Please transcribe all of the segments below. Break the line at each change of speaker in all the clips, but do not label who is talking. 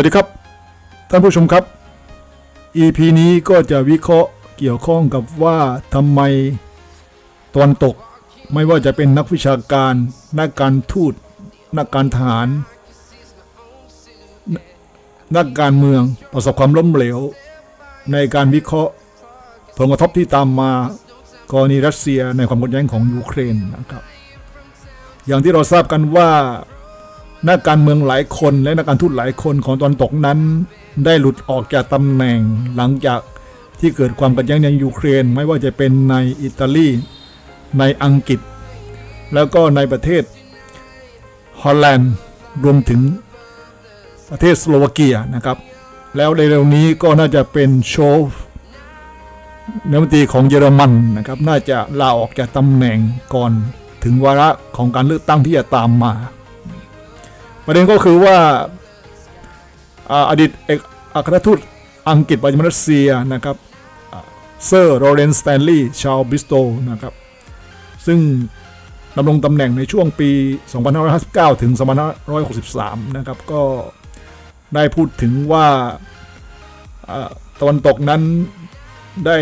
วัสดีครับ ท่านผู้ชมครับ EP นี้ก็จะวิเคราะห์เกี่ยวข้องกับว่าทำไมตะวันตก ไม่ว่าจะเป็นนักวิชาการ นักการทูต นักการทหารนนักการเมืองประสบความล้มเหลว ในการวิเคราะห์ผลกระทบที่ตามมากรณีรัสเซียในความขัดแย้งของยูเครนนะครับ อย่างที่เราทราบกันว่า นักการเมืองหลายคนและนักการทูตหลายคนของตอนตกนั้น ได้หลุดออกจากตำแหน่งหลังจากที่เกิดความขัดแย้งในยูเครนไม่ว่าจะเป็นในอิตาลีในอังกฤษ แล้วก็ในประเทศฮอลแลนด์รวมถึงประเทศสโลวาเกียนะครับ แล้วในเร็วนี้ก็น่าจะเป็นโชว์นักมนตรีของเยอรมันนะครับ น่าจะลาออกจากตำแหน่งก่อนถึงวาระของการเลือกตั้งที่จะตามมา ประเด็นก็คือว่าอดีตเอกอัครทูตอังกฤษประจำรัสเซียนะครับเซอร์โรเรนสแตนลีย์ชาวบิสโตนะครับ ซึ่งดำรงตำแหน่งในช่วงปี 2559 ถึง 2563 นะครับ ก็ได้พูดถึงว่าตะวันตกนั้นได้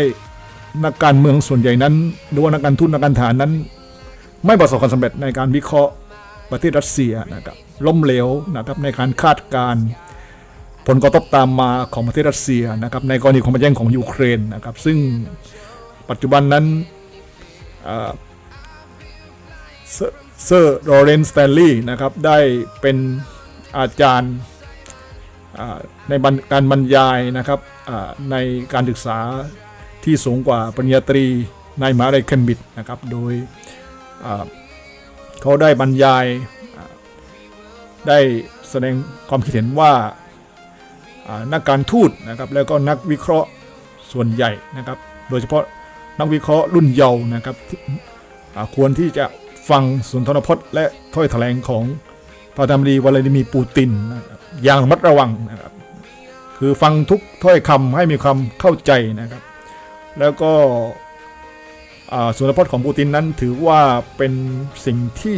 นักการเมืองส่วนใหญ่นั้น หรือว่านักการทูตนักการทหารนั้น ไม่ประสบความสำเร็จในการวิเคราะห์ประเทศรัสเซียนะครับ ล้มเหลวนะครับในการคาดการณ์ผลกระทบตามมาของประเทศรัสเซียนะครับในกรณีความขัดแย้งของยูเครนนะครับ ซึ่งปัจจุบันนั้นเซอร์เซอร์โรเรนสแตนลีย์นะครับได้เป็นอาจารย์ในการบรรยายนะครับในการศึกษาที่สูงกว่าปริญญาตรีในมหาวิทยาลัยเคมบริดจ์นะครับ โดยเขาได้บรรยาย ได้แสดงความคิดเห็นว่านักการทูตนะครับแล้วก็นักวิเคราะห์ส่วนใหญ่นะครับ โดยเฉพาะนักวิเคราะห์รุ่นเยาว์นะครับควรที่จะฟังสุนทรพจน์ และถ้อยแถลงของประธานาธิบดีวลาดิมีร์ปูตินนะครับอย่างระมัดระวังนะครับ คือฟังทุกถ้อยคำให้มีความเข้าใจนะครับ แล้วก็สุนทรพจน์ของปูตินนั้นถือว่าเป็นสิ่งที่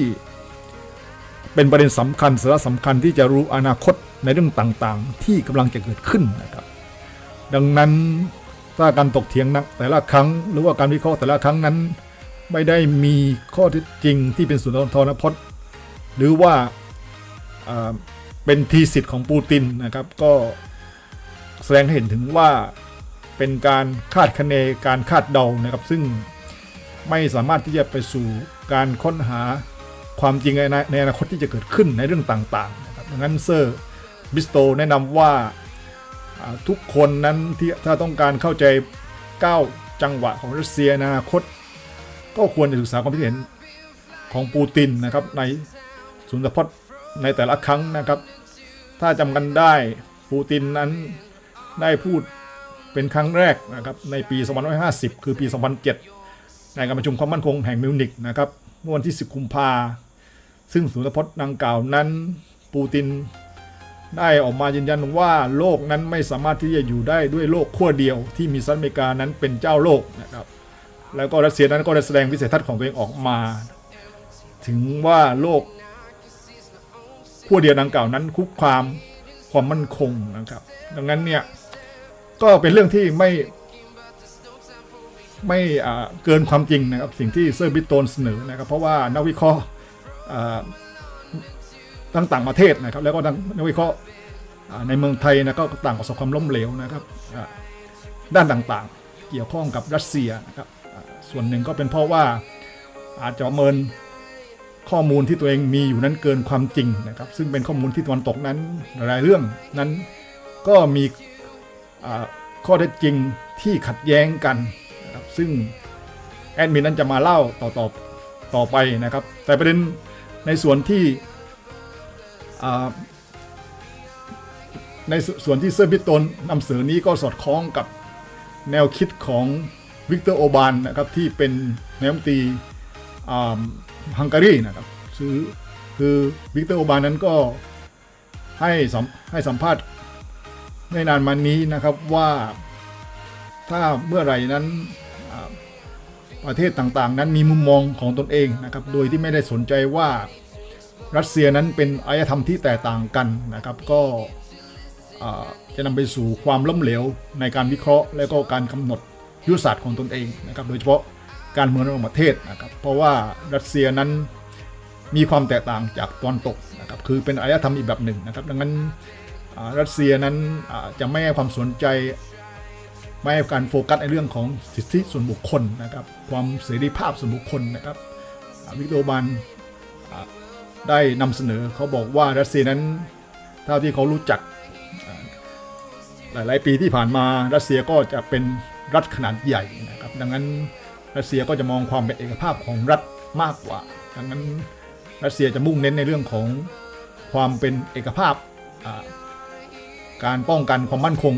เป็นประเด็นสำคัญสาระสำคัญที่จะรู้อนาคตในเรื่องต่างๆ ที่กำลังจะเกิดขึ้นนะครับ ดังนั้นถ้าการตกเถียงนักแต่ละครั้งหรือว่าการวิเคราะห์แต่ละครั้งนั้น ไม่ได้มีข้อเท็จจริงที่เป็นสุนทรพจน์ หรือว่าอ่าเป็นทีสิทธิ์ของปูตินนะครับ ก็แสดงให้เห็นถึงว่าเป็นการคาดคะเนการคาดเดานะครับ ซึ่งไม่สามารถที่จะไปสู่การค้นหา ความจริงในในอนาคตที่จะเกิดขึ้นในเรื่องต่างๆนะครับดังนั้นเซอร์บิสโตแนะนำว่าอ่าทุกคนนั้นที่ถ้าต้องการเข้าใจก้าวจังหวะของรัสเซียในอนาคต ก็ควรจะศึกษาความคิดเห็นของปูตินนะครับในสุนทรพจน์ในแต่ละครั้งนะครับ ถ้าจำกันได้ปูตินนั้นได้พูดเป็นครั้งแรกนะครับในปี 2550 คือปี 2007 ในการประชุมความมั่นคงแห่งมิวนิกนะครับเมื่อวันที่ 10 กุมภา ซึ่งสุนทรพจน์ดังกล่าวนั้น ปูตินได้ออกมายืนยันว่าโลกนั้นไม่สามารถที่จะอยู่ได้ด้วยโลกขั้วเดียวที่มีสหรัฐอเมริกานั้นเป็นเจ้าโลกนะครับ แล้วก็รัสเซียนั้นก็ได้แสดงวิสัยทัศน์ของตัวเองออกมา ถึงว่าโลกขั้วเดียวดังกล่าวนั้นคุกคามความมั่นคงนะครับ ดังนั้นเนี่ยก็เป็นเรื่องที่ไม่ไม่เกินความจริงนะครับสิ่งที่เซอร์บิตโตนเสนอนะครับ เพราะว่านักวิเคราะห์ ทั้งต่างประเทศนะครับ แล้วก็นักวิเคราะห์ในเมืองไทยนะก็ต่างประสบความล้มเหลวนะครับด้านต่างๆ เกี่ยวข้องกับรัสเซียนะครับส่วนหนึ่งก็เป็นเพราะว่าอาจจะเมินข้อมูลที่ตัวเองมีอยู่นั้นเกินความจริงนะครับ ซึ่งเป็นข้อมูลที่ตะวันตกนั้นหลายเรื่องนั้นก็มีข้อเท็จจริงที่ขัดแย้งกันนะครับซึ่งแอดมินนั้นจะมาเล่าต่อต่อต่อไปนะครับ แต่ประเด็น ในส่วนที่ในส่วนที่เซอร์บิตโตนนำเสนอนี้ก็สอดคล้องกับแนวคิดของวิกเตอร์โอบานนะครับที่เป็นนายกรัฐมตรีฮังการีนะครับคือคือวิกเตอร์โอบานนั้นก็ให้ให้สัมภาษณ์ไม่นานมานี้นะครับว่าถ้าเมื่อไหร่นั้น ประเทศต่างๆ นั้นมีมุมมองของตนเองนะครับ โดยที่ไม่ได้สนใจว่ารัสเซียนั้นเป็นอารยธรรมที่แตกต่างกันนะครับ ก็จะนำไปสู่ความล้มเหลวในการวิเคราะห์ และก็การกำหนดยุทธศาสตร์ของตนเองนะครับ โดยเฉพาะการเมืองระหว่างประเทศนะครับ เพราะว่ารัสเซียนั้นมีความแตกต่างจากตอนตกนะครับ คือเป็นอารยธรรมอีกแบบหนึ่งนะครับ ดังนั้นรัสเซียนั้นจะไม่ให้ความสนใจ ไม่ให้การโฟกัสในเรื่องของสิทธิส่วนบุคคลนะครับ ความเสรีภาพส่วนบุคคลนะครับวิกโรบานได้นำเสนอเขาบอกว่ารัสเซียนั้นเท่าที่เขารู้จักหลาย ๆ ปีที่ผ่านมารัสเซียก็จะเป็นรัฐขนาดใหญ่นะครับ ดังนั้นรัสเซียก็จะมองความเป็นเอกภาพของรัฐมากกว่า ดังนั้นรัสเซียจะมุ่งเน้นในเรื่องของความเป็นเอกภาพการป้องกันความมั่นคง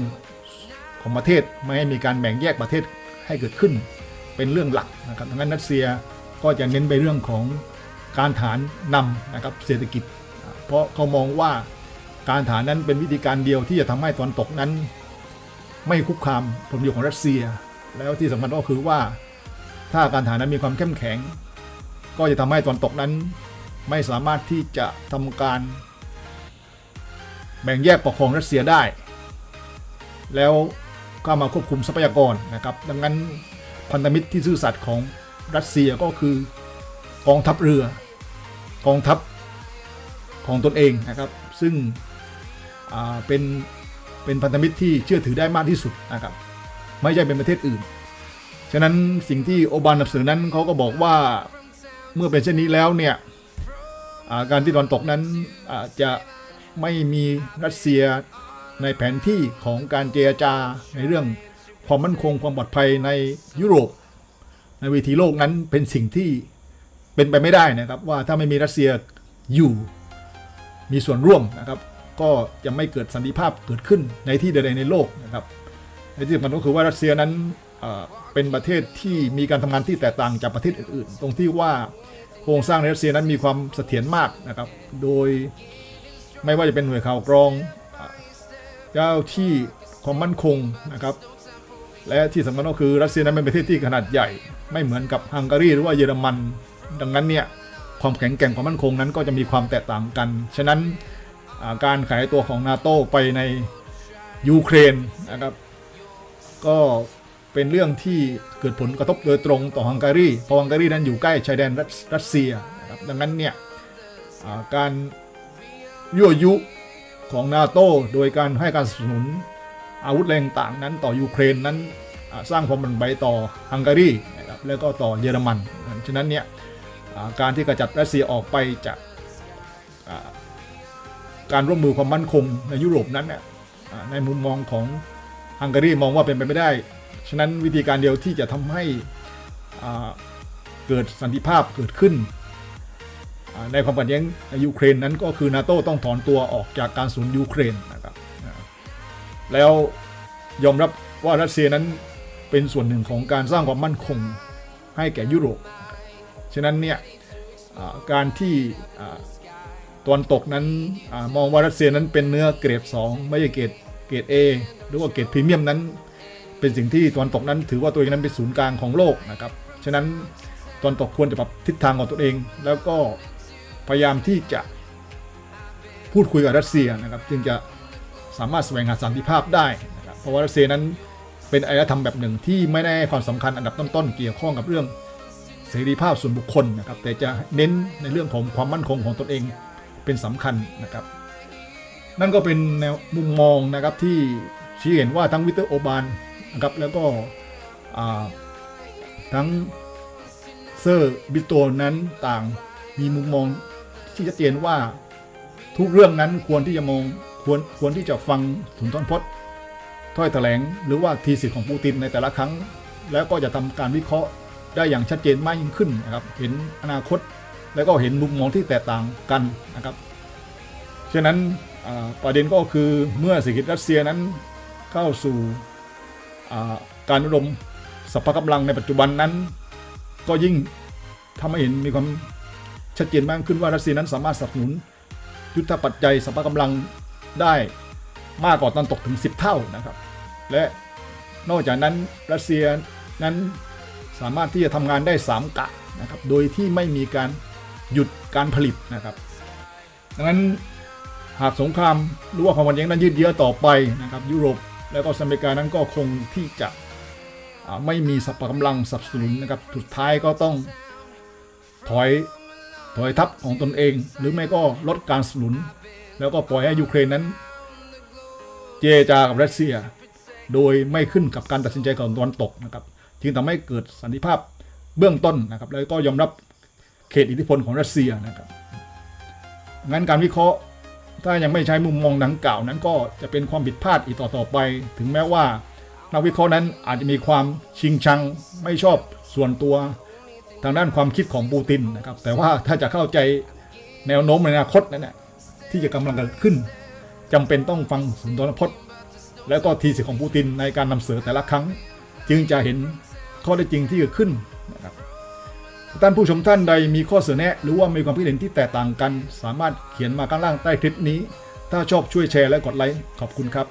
ของประเทศไม่ให้มีการแบ่งแยกประเทศให้เกิดขึ้น เป็นเรื่องหลักนะครับดังนั้นรัสเซียก็จะเน้นไปเรื่องของการฐานนำนะครับเศรษฐกิจ เพราะเขามองว่าการฐานนั้นเป็นวิธีการเดียวที่จะทำให้ตะวันตกนั้น ไม่คุกคามผลประโยชน์ของรัสเซีย แล้วที่สำคัญก็คือว่า ถ้าการฐานนั้นมีความเข้มแข็ง ก็จะทำให้ตะวันตกนั้น ไม่สามารถที่จะทำการ แบ่งแยกปกครองรัสเซียได้ แล้ว ก็มาควบคุมทรัพยากรนะครับ ดังนั้นพันธมิตรที่ซื่อสัตย์ของรัสเซียก็คือกองทัพเรือ กองทัพของตนเองนะครับ ซึ่งเป็นเป็นพันธมิตรที่เชื่อถือได้มากที่สุดนะครับ ไม่ใช่เป็นประเทศอื่น ฉะนั้นสิ่งที่โอบานนำเสนอนั้นเขาก็บอกว่าเมื่อเป็นเช่นนี้แล้วเนี่ยการที่ตะวันตกนั้นจะไม่มีรัสเซีย ในแผนที่ของการเจรจาในเรื่องความมั่นคงความปลอดภัยในยุโรป ในเวทีโลกนั้นเป็นสิ่งที่เป็นไปไม่ได้นะครับ ว่าถ้าไม่มีรัสเซียอยู่มีส่วนร่วมนะครับ ก็จะไม่เกิดสันติภาพเกิดขึ้นในที่ใดๆในโลกนะครับในที่สำคัญก็คือว่ารัสเซียนั้นเอ่อเป็นประเทศที่มีการทำงานที่แตกต่างจากประเทศอื่นๆ ตรงที่ว่าโครงสร้างในรัสเซียนั้นมีความเสถียรมากนะครับ โดยไม่ว่าจะเป็นหน่วยข่าวกรอง เจ้าที่ความมั่นคงนะครับ และที่สำคัญก็คือรัสเซียนั้นเป็นประเทศที่ขนาดใหญ่ ไม่เหมือนกับฮังการีหรือว่าเยอรมัน ดังนั้นเนี่ยความแข็งแกร่งความมั่นคงนั้นก็จะมีความแตกต่างกัน ฉะนั้นาการขายตัวของนาโตไปในยูเครนนะครับ ก็เป็นเรื่องที่เกิดผลกระทบโดยตรงต่อฮังการี เพราะฮังการีนั้นอยู่ใกล้ชายแดนรัสเซียนะครับดังนั้นเนี่ยาการยั่วยุ ของนาโตโดยการให้การสนับสนุนอาวุธแรงต่างนั้นต่อยูเครนนั้นสร้างความบันไปต่อฮังการีนะครับแล้วก็ต่อเยอรมัน ฉะนั้นเนี่ยการที่กระจัดรัสเซียออกไปจากการร่วมมือความมั่นคงในยุโรปนั้นนในมุมมองของฮังการีมองว่าเป็นไปไม่ได้ ฉะนั้นวิธีการเดียวที่จะทำให้เกิดสันติภาพเกิดขึ้น ในความขัดแย้งยูเครนนั้นก็คือนาโต้ต้องถอนตัวออกจากการสนยูเครนนะครับแล้วยอมรับว่ารัสเซียนั้นเป็นส่วนหนึ่งของการสร้างความมั่นคงให้แก่ยุโรป ฉะนั้นเนี่ยการที่ตะวันตกนั้นอมองว่ารัสเซียนั้นเป็นเนื้อเกรด 2 ไม่ใช่เกรดเกรด A หรือว่าเกรดพรีเมียมนั้น เป็นสิ่งที่ตะวันตกนั้นถือว่าตัวเองนั้นเป็นศูนย์กลางของโลกนะครับ ฉะนั้นตะวันตกควรจะปรับทิศทางของตัวเอง แล้วก็ พยายามที่จะพูดคุยกับรัสเซียนะครับจึงจะสามารถแสวงหาสันติภาพได้นะครับเพราะว่ารัสเซียนั้นเป็นอารยธรรมแบบหนึ่งที่ไม่ได้ให้ความสำคัญอันดับต้นๆเกี่ยวข้องกับเรื่องเสรีภาพส่วนบุคคลนะครับ แต่จะเน้นในเรื่องของความมั่นคงของตนเองเป็นสำคัญนะครับ นั่นก็เป็นแนวมุมมองนะครับที่ชี้เห็นว่าทั้งวิเตอร์โอบานนะครับแล้วก็ทั้งเซอร์บิโตนั้นต่างมีมุมมอง ที่ชัดเจนว่าทุกเรื่องนั้นควรที่จะมองควรควรที่จะฟังถุนทอนพจน์ถ้อยแถลง หรือว่าทีสิทธิ์ของปูตินในแต่ละครั้ง แล้วก็จะทำการวิเคราะห์ได้อย่างชัดเจนมากยิ่งขึ้นนะครับ เห็นอนาคต แล้วก็เห็นมุมมองที่แตกต่างกันนะครับฉะนั้นประเด็นก็คือเมื่อเศรษฐกิจรัสเซียนั้นเข้าสู่การระดมสรรพกำลังในปัจจุบันนั้น ก็ยิ่งทำให้เห็นมีความ ชัดเจนมากขึ้นว่ารัสเซียนั้นสามารถสนับสนุน ยุทธปัจจัยสรรพกำลังได้มากกว่าตอนตกถึง 10 เท่านะครับ และนอกจากนั้นรัสเซียนั้นสามารถที่จะทำงานได้ 3 กะนะครับ โดยที่ไม่มีการหยุดการผลิตนะครับ ดังนั้นหากสงครามหรือว่าความขัดแย้งนั้นยืดเยื้อต่อไปนะครับ ยุโรปแล้วก็สหรัฐอเมริกานั้นก็คงที่จะไม่มีสัพพะกำลังสับสนุนนะครับ สุดท้ายก็ต้องถอย ถอยทัพของตนเอง หรือไม่ก็ลดการสนุน แล้วก็ปล่อยให้ยูเครนนั้น เจรจากับรัสเซีย โดยไม่ขึ้นกับการตัดสินใจของตะวันตกนะครับ จึงทำให้เกิดสันติภาพเบื้องต้นนะครับ แล้วก็ยอมรับเขตอิทธิพลของรัสเซียนะครับ งั้นการวิเคราะห์ถ้ายังไม่ใช้มุมมองดังกล่าวนั้นก็จะเป็นความผิดพลาดอีกต่อต่อไป ถึงแม้ว่านักวิเคราะห์นั้นอาจจะมีความชิงชังไม่ชอบส่วนตัว ทางด้านความคิดของปูตินนะครับ แต่ว่าถ้าจะเข้าใจแนวโน้มในอนาคตนั้นนะที่จะกำลังเกิดขึ้นจำเป็นต้องฟังสุนทรพจน์ แล้วก็ทีสิของปูตินในการนำเสนอแต่ละครั้ง จึงจะเห็นข้อได้จริงที่เกิดขึ้นนะครับท่านผู้ชมท่านใดมีข้อเสนอแนะหรือว่ามีความคิดเห็นที่แตกต่างกัน สามารถเขียนมาข้างล่างใต้คลิปนี้ ถ้าชอบช่วยแชร์และกดไลค์ขอบคุณครับ